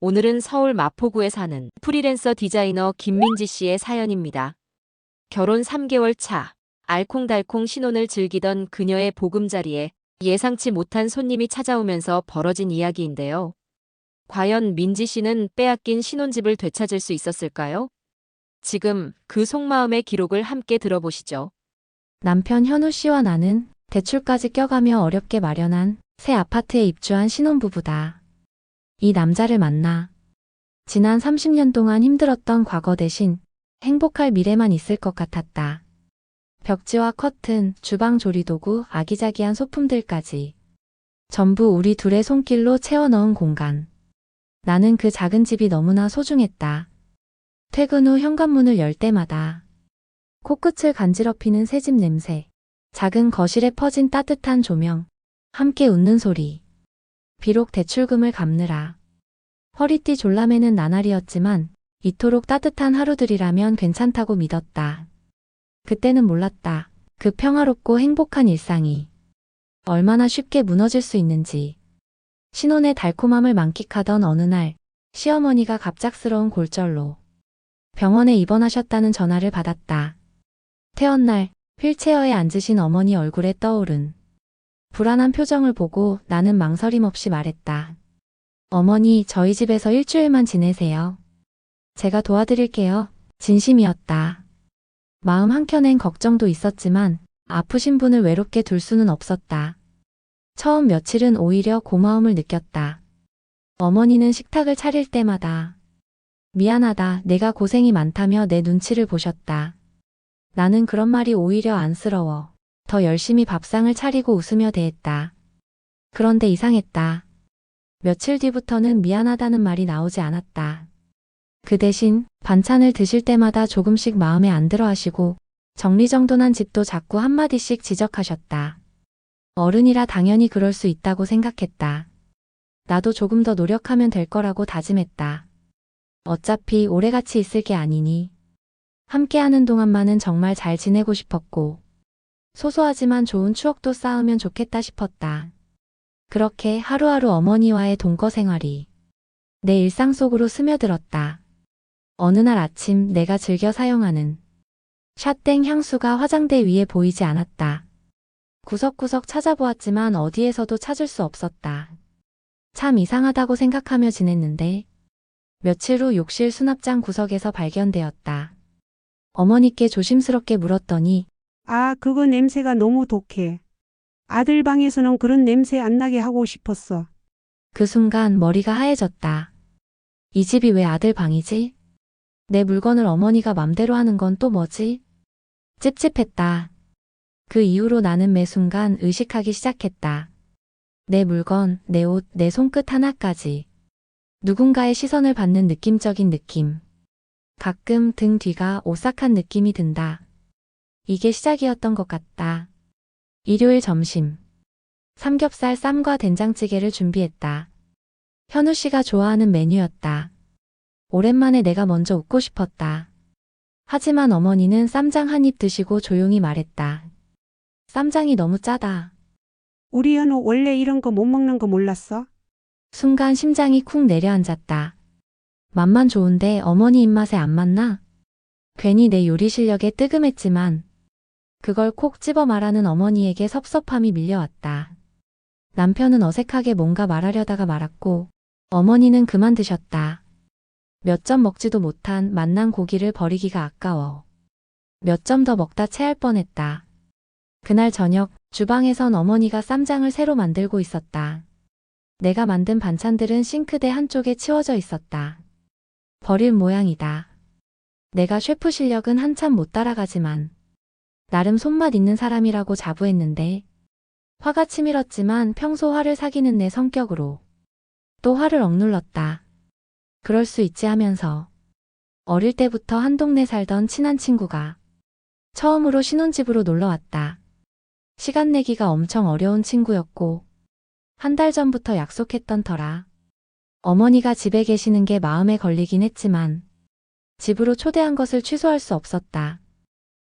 오늘은 서울 마포구에 사는 프리랜서 디자이너 김민지 씨의 사연입니다. 결혼 3개월 차, 알콩달콩 신혼을 즐기던 그녀의 보금자리에 예상치 못한 손님이 찾아오면서 벌어진 이야기인데요. 과연 민지 씨는 빼앗긴 신혼집을 되찾을 수 있었을까요? 지금 그 속마음의 기록을 함께 들어보시죠. 남편 현우 씨와 나는 대출까지 껴가며 어렵게 마련한 새 아파트에 입주한 신혼부부다. 이 남자를 만나 지난 30년 동안 힘들었던 과거 대신 행복할 미래만 있을 것 같았다. 벽지와 커튼, 주방 조리도구, 아기자기한 소품들까지 전부 우리 둘의 손길로 채워 넣은 공간. 나는 그 작은 집이 너무나 소중했다. 퇴근 후 현관문을 열 때마다 코끝을 간지럽히는 새집 냄새, 작은 거실에 퍼진 따뜻한 조명, 함께 웃는 소리. 비록 대출금을 갚느라 허리띠 졸라매는 나날이었지만 이토록 따뜻한 하루들이라면 괜찮다고 믿었다. 그때는 몰랐다. 그 평화롭고 행복한 일상이 얼마나 쉽게 무너질 수 있는지. 신혼의 달콤함을 만끽하던 어느 날 시어머니가 갑작스러운 골절로 병원에 입원하셨다는 전화를 받았다. 퇴원 날 휠체어에 앉으신 어머니 얼굴에 떠오른 불안한 표정을 보고 나는 망설임 없이 말했다. 어머니, 저희 집에서 일주일만 지내세요. 제가 도와드릴게요. 진심이었다. 마음 한켠엔 걱정도 있었지만 아프신 분을 외롭게 둘 수는 없었다. 처음 며칠은 오히려 고마움을 느꼈다. 어머니는 식탁을 차릴 때마다 미안하다, 내가 고생이 많다며 내 눈치를 보셨다. 나는 그런 말이 오히려 안쓰러워. 더 열심히 밥상을 차리고 웃으며 대했다. 그런데 이상했다. 며칠 뒤부터는 미안하다는 말이 나오지 않았다. 그 대신 반찬을 드실 때마다 조금씩 마음에 안 들어 하시고 정리정돈한 집도 자꾸 한마디씩 지적하셨다. 어른이라 당연히 그럴 수 있다고 생각했다. 나도 조금 더 노력하면 될 거라고 다짐했다. 어차피 오래같이 있을 게 아니니 함께하는 동안만은 정말 잘 지내고 싶었고, 소소하지만 좋은 추억도 쌓으면 좋겠다 싶었다. 그렇게 하루하루 어머니와의 동거 생활이 내 일상 속으로 스며들었다. 어느 날 아침 내가 즐겨 사용하는 샷땡 향수가 화장대 위에 보이지 않았다. 구석구석 찾아보았지만 어디에서도 찾을 수 없었다. 참 이상하다고 생각하며 지냈는데 며칠 후 욕실 수납장 구석에서 발견되었다. 어머니께 조심스럽게 물었더니 아, 그거 냄새가 너무 독해. 아들 방에서는 그런 냄새 안 나게 하고 싶었어. 그 순간 머리가 하얘졌다. 이 집이 왜 아들 방이지? 내 물건을 어머니가 맘대로 하는 건 또 뭐지? 찝찝했다. 그 이후로 나는 매 순간 의식하기 시작했다. 내 물건, 내 옷, 내 손끝 하나까지. 누군가의 시선을 받는 느낌적인 느낌. 가끔 등 뒤가 오싹한 느낌이 든다. 이게 시작이었던 것 같다. 일요일 점심. 삼겹살 쌈과 된장찌개를 준비했다. 현우 씨가 좋아하는 메뉴였다. 오랜만에 내가 먼저 웃고 싶었다. 하지만 어머니는 쌈장 한 입 드시고 조용히 말했다. 쌈장이 너무 짜다. 우리 현우 원래 이런 거 못 먹는 거 몰랐어? 순간 심장이 쿵 내려앉았다. 맛만 좋은데 어머니 입맛에 안 맞나? 괜히 내 요리 실력에 뜨끔했지만 그걸 콕 집어 말하는 어머니에게 섭섭함이 밀려왔다. 남편은 어색하게 뭔가 말하려다가 말았고 어머니는 그만 드셨다. 몇 점 먹지도 못한 맛난 고기를 버리기가 아까워. 몇 점 더 먹다 체할 뻔했다. 그날 저녁 주방에선 어머니가 쌈장을 새로 만들고 있었다. 내가 만든 반찬들은 싱크대 한쪽에 치워져 있었다. 버릴 모양이다. 내가 셰프 실력은 한참 못 따라가지만 나름 손맛 있는 사람이라고 자부했는데 화가 치밀었지만 평소 화를 사귀는 내 성격으로 또 화를 억눌렀다. 그럴 수 있지 하면서 어릴 때부터 한 동네 살던 친한 친구가 처음으로 신혼집으로 놀러 왔다. 시간 내기가 엄청 어려운 친구였고 한 달 전부터 약속했던 터라 어머니가 집에 계시는 게 마음에 걸리긴 했지만 집으로 초대한 것을 취소할 수 없었다.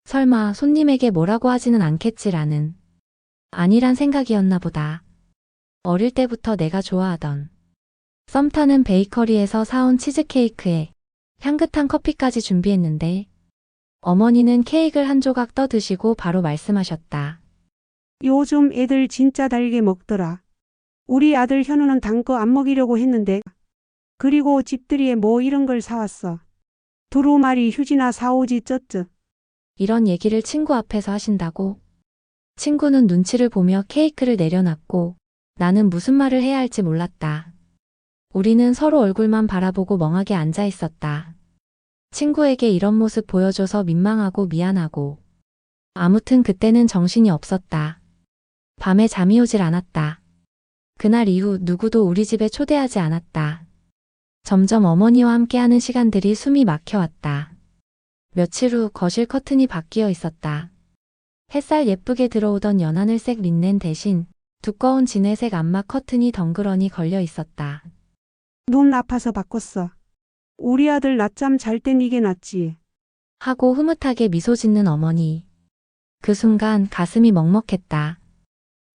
설마 손님에게 뭐라고 하지는 않겠지라는 아니란 생각이었나 보다. 어릴 때부터 내가 좋아하던 썸타는 베이커리에서 사온 치즈케이크에 향긋한 커피까지 준비했는데 어머니는 케이크를 한 조각 떠 드시고 바로 말씀하셨다. 요즘 애들 진짜 달게 먹더라. 우리 아들 현우는 단 거 안 먹이려고 했는데. 그리고 집들이에 뭐 이런 걸 사왔어. 두루마리 휴지나 사오지 쩌쩌. 이런 얘기를 친구 앞에서 하신다고? 친구는 눈치를 보며 케이크를 내려놨고 나는 무슨 말을 해야 할지 몰랐다. 우리는 서로 얼굴만 바라보고 멍하게 앉아 있었다. 친구에게 이런 모습 보여줘서 민망하고 미안하고. 아무튼 그때는 정신이 없었다. 밤에 잠이 오질 않았다. 그날 이후 누구도 우리 집에 초대하지 않았다. 점점 어머니와 함께하는 시간들이 숨이 막혀왔다. 며칠 후 거실 커튼이 바뀌어 있었다. 햇살 예쁘게 들어오던 연하늘색 린넨 대신 두꺼운 진회색 암막 커튼이 덩그러니 걸려 있었다. 눈 아파서 바꿨어. 우리 아들 낮잠 잘 땐 이게 낫지. 하고 흐뭇하게 미소 짓는 어머니. 그 순간 가슴이 먹먹했다.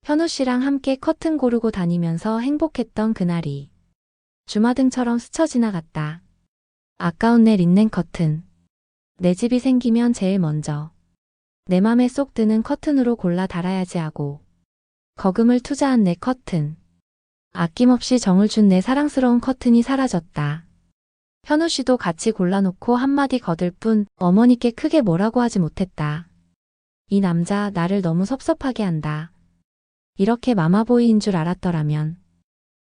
현우 씨랑 함께 커튼 고르고 다니면서 행복했던 그날이 주마등처럼 스쳐 지나갔다. 아까운 내 린넨 커튼. 내 집이 생기면 제일 먼저 내 맘에 쏙 드는 커튼으로 골라 달아야지 하고 거금을 투자한 내 커튼. 아낌없이 정을 준 내 사랑스러운 커튼이 사라졌다. 현우 씨도 같이 골라놓고 한마디 거들 뿐 어머니께 크게 뭐라고 하지 못했다. 이 남자 나를 너무 섭섭하게 한다. 이렇게 마마보이인 줄 알았더라면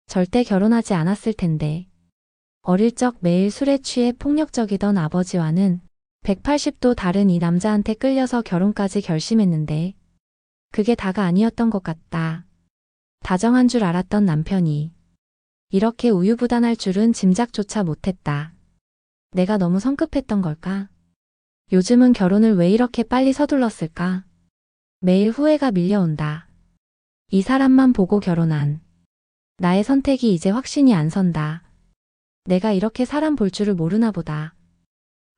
절대 결혼하지 않았을 텐데. 어릴 적 매일 술에 취해 폭력적이던 아버지와는 180도 다른 이 남자한테 끌려서 결혼까지 결심했는데 그게 다가 아니었던 것 같다. 다정한 줄 알았던 남편이 이렇게 우유부단할 줄은 짐작조차 못했다. 내가 너무 성급했던 걸까? 요즘은 결혼을 왜 이렇게 빨리 서둘렀을까? 매일 후회가 밀려온다. 이 사람만 보고 결혼한. 나의 선택이 이제 확신이 안 선다. 내가 이렇게 사람 볼 줄을 모르나 보다.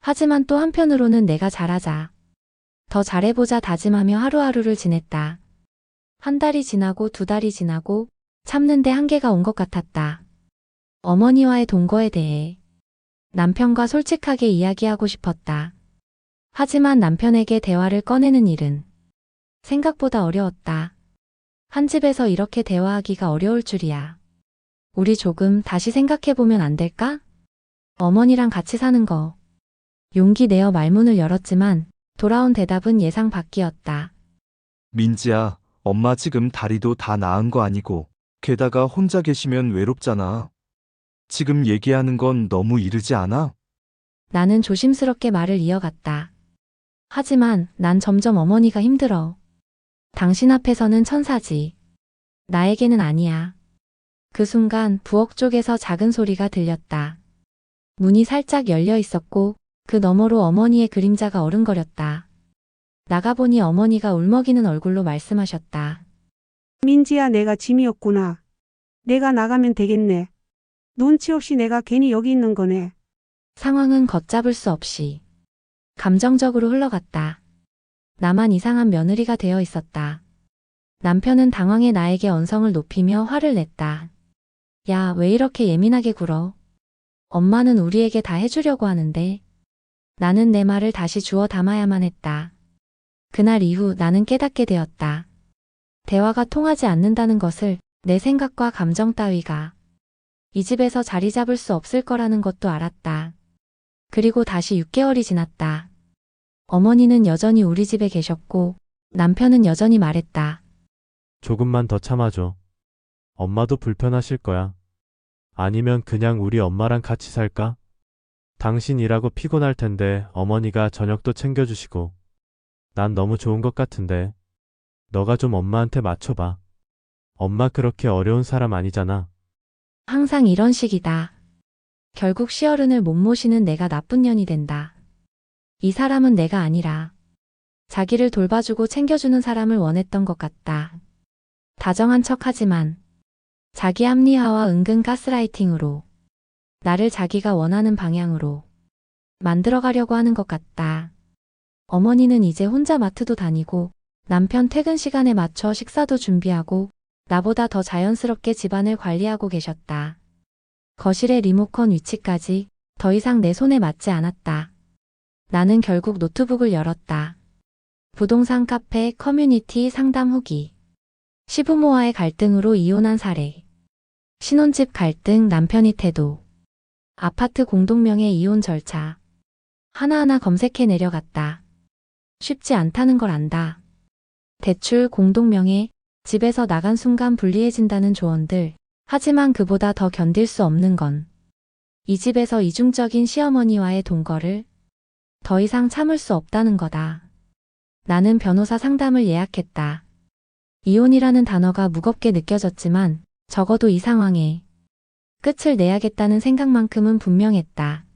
하지만 또 한편으로는 내가 잘하자. 더 잘해보자 다짐하며 하루하루를 지냈다. 한 달이 지나고 두 달이 지나고 참는데 한계가 온 것 같았다. 어머니와의 동거에 대해 남편과 솔직하게 이야기하고 싶었다. 하지만 남편에게 대화를 꺼내는 일은 생각보다 어려웠다. 한 집에서 이렇게 대화하기가 어려울 줄이야. 우리 조금 다시 생각해보면 안 될까? 어머니랑 같이 사는 거. 용기 내어 말문을 열었지만 돌아온 대답은 예상 밖이었다. 민지야, 엄마 지금 다리도 다 나은 거 아니고, 게다가 혼자 계시면 외롭잖아. 지금 얘기하는 건 너무 이르지 않아? 나는 조심스럽게 말을 이어갔다. 하지만 난 점점 어머니가 힘들어. 당신 앞에서는 천사지. 나에게는 아니야. 그 순간 부엌 쪽에서 작은 소리가 들렸다. 문이 살짝 열려 있었고 그 너머로 어머니의 그림자가 어른거렸다. 나가보니 어머니가 울먹이는 얼굴로 말씀하셨다. 민지야 내가 짐이었구나. 내가 나가면 되겠네. 눈치 없이 내가 괜히 여기 있는 거네. 상황은 걷잡을 수 없이 감정적으로 흘러갔다. 나만 이상한 며느리가 되어 있었다. 남편은 당황해 나에게 언성을 높이며 화를 냈다. 야, 왜 이렇게 예민하게 굴어? 엄마는 우리에게 다 해주려고 하는데. 나는 내 말을 다시 주워 담아야만 했다. 그날 이후 나는 깨닫게 되었다. 대화가 통하지 않는다는 것을 내 생각과 감정 따위가 이 집에서 자리 잡을 수 없을 거라는 것도 알았다. 그리고 다시 6개월이 지났다. 어머니는 여전히 우리 집에 계셨고 남편은 여전히 말했다. 조금만 더 참아줘. 엄마도 불편하실 거야. 아니면 그냥 우리 엄마랑 같이 살까? 당신 일하고 피곤할 텐데 어머니가 저녁도 챙겨주시고. 난 너무 좋은 것 같은데. 너가 좀 엄마한테 맞춰봐. 엄마 그렇게 어려운 사람 아니잖아. 항상 이런 식이다. 결국 시어른을 못 모시는 내가 나쁜 년이 된다. 이 사람은 내가 아니라 자기를 돌봐주고 챙겨주는 사람을 원했던 것 같다. 다정한 척 하지만 자기 합리화와 은근 가스라이팅으로 나를 자기가 원하는 방향으로 만들어가려고 하는 것 같다. 어머니는 이제 혼자 마트도 다니고 남편 퇴근 시간에 맞춰 식사도 준비하고 나보다 더 자연스럽게 집안을 관리하고 계셨다. 거실의 리모컨 위치까지 더 이상 내 손에 맞지 않았다. 나는 결국 노트북을 열었다. 부동산 카페 커뮤니티 상담 후기. 시부모와의 갈등으로 이혼한 사례. 신혼집 갈등 남편이 태도. 아파트 공동명의 이혼 절차. 하나하나 검색해 내려갔다. 쉽지 않다는 걸 안다. 대출 공동명의 집에서 나간 순간 불리해진다는 조언들. 하지만 그보다 더 견딜 수 없는 건 이 집에서 이중적인 시어머니와의 동거를 더 이상 참을 수 없다는 거다. 나는 변호사 상담을 예약했다. 이혼이라는 단어가 무겁게 느껴졌지만 적어도 이 상황에 끝을 내야겠다는 생각만큼은 분명했다.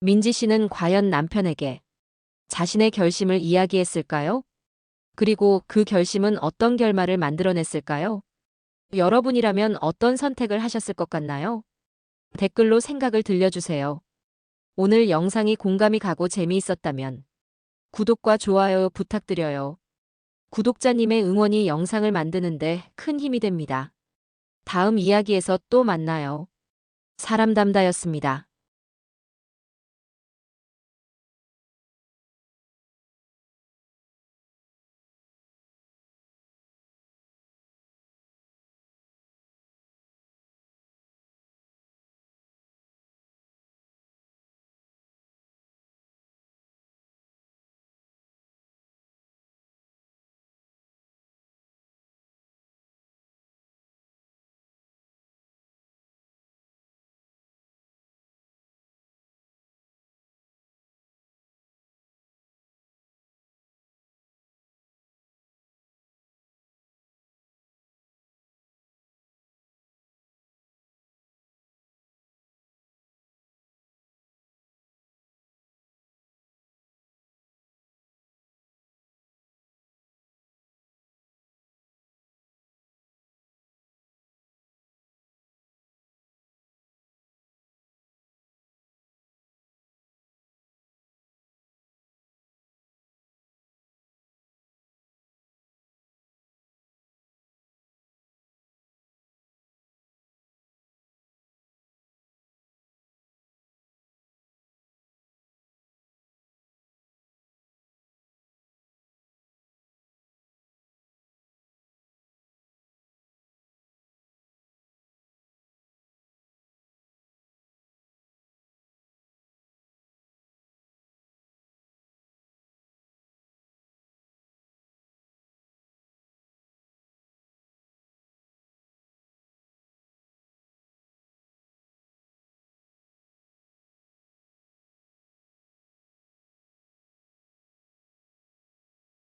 민지 씨는 과연 남편에게 자신의 결심을 이야기했을까요? 그리고 그 결심은 어떤 결말을 만들어냈을까요? 여러분이라면 어떤 선택을 하셨을 것 같나요? 댓글로 생각을 들려주세요. 오늘 영상이 공감이 가고 재미있었다면 구독과 좋아요 부탁드려요. 구독자님의 응원이 영상을 만드는데 큰 힘이 됩니다. 다음 이야기에서 또 만나요. 사람 담다였습니다.